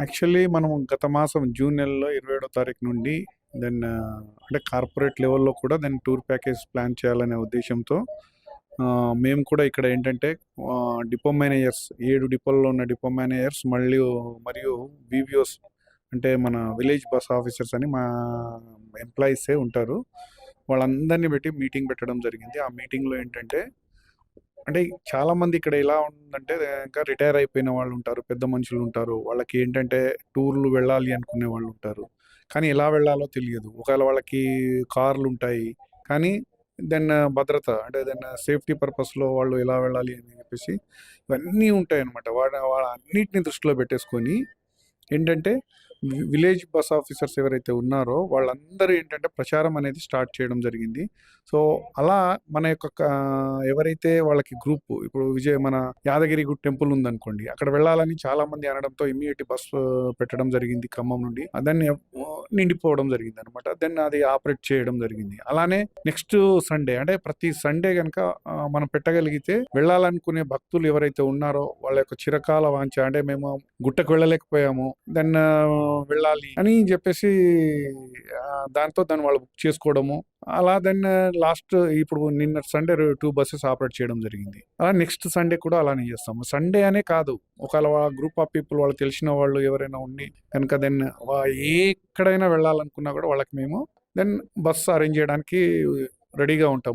Actually మనం గత మాసం జూన్ నెలలో ఇరవై ఏడో తారీఖు నుండి దెన్ uh, అంటే కార్పొరేట్ లెవెల్లో కూడా దెన్ టూర్ ప్యాకేజ్ ప్లాన్ చేయాలనే ఉద్దేశంతో మేము కూడా ఇక్కడ ఏంటంటే డిపో మేనేజర్స్ ఏడు డిపోల్లో ఉన్న డిపో మేనేజర్స్ మళ్ళీ మరియు బీబీఓస్ అంటే మన విలేజ్ బస్ ఆఫీసర్స్ అని మా ఎంప్లాయీసే ఉంటారు. వాళ్ళందరినీ పెట్టి మీటింగ్ పెట్టడం జరిగింది. ఆ మీటింగ్లో ఏంటంటే అంటే చాలా మంది ఇక్కడ ఎలా ఉందంటే ఇంకా రిటైర్ అయిపోయిన వాళ్ళు ఉంటారు పెద్ద మనుషులు ఉంటారు. వాళ్ళకి ఏంటంటే టూర్లు వెళ్ళాలి అనుకునే వాళ్ళు ఉంటారు. కానీ ఎలా వెళ్ళాలో తెలియదు. ఒకవేళ వాళ్ళకి కార్లు ఉంటాయి. కానీ దెన్ భద్రత అంటే దెన్ సేఫ్టీ పర్పస్లో వాళ్ళు ఎలా వెళ్ళాలి అని చెప్పేసి ఇవన్నీ ఉంటాయి అనమాట వాళ్ళ వాళ్ళ అన్నిటిని దృష్టిలో పెట్టేసుకొని ఏంటంటే విలేజ్ బస్ ఆఫీసర్స్ ఎవరైతే ఉన్నారో వాళ్ళందరూ ఏంటంటే ప్రచారం అనేది స్టార్ట్ చేయడం జరిగింది. సో అలా మన యొక్క ఎవరైతే వాళ్ళకి గ్రూప్ ఇప్పుడు విజయ మన యాదగిరి గుడ్ టెంపుల్ ఉందనుకోండి అక్కడ వెళ్ళాలని చాలా మంది అనడంతో ఇమ్మీడియట్ బస్ పెట్టడం జరిగింది ఖమ్మం నుండి. దాన్ని నిండిపోవడం జరిగింది అనమాట దెన్ అది ఆపరేట్ చేయడం జరిగింది. అలానే నెక్స్ట్ సండే అంటే ప్రతి సండే కనుక మనం పెట్టగలిగితే వెళ్ళాలనుకునే భక్తులు ఎవరైతే ఉన్నారో వాళ్ళ యొక్క చిరకాల వాంఛ అంటే మేము గుట్టకు వెళ్ళలేకపోయాము దెన్ వెళ్ళాలి అని చెప్పేసి దాంతో దాన్ని వాళ్ళు బుక్ చేసుకోవడము. అలా దెన్ లాస్ట్ ఇప్పుడు నిన్న సండే టూ బస్సెస్ ఆపరేట్ చేయడం జరిగింది. అలా నెక్స్ట్ సండే కూడా అలానే చేస్తాము. సండే అనే కాదు. ఒకవేళ గ్రూప్ ఆఫ్ పీపుల్ వాళ్ళు తెలిసిన వాళ్ళు ఎవరైనా ఉండి కనుక దెన్ ఎక్కడైనా వెళ్ళాలనుకున్నా కూడా వాళ్ళకి మేము దెన్ బస్సు అరేంజ్ చేయడానికి రెడీగా ఉంటాము.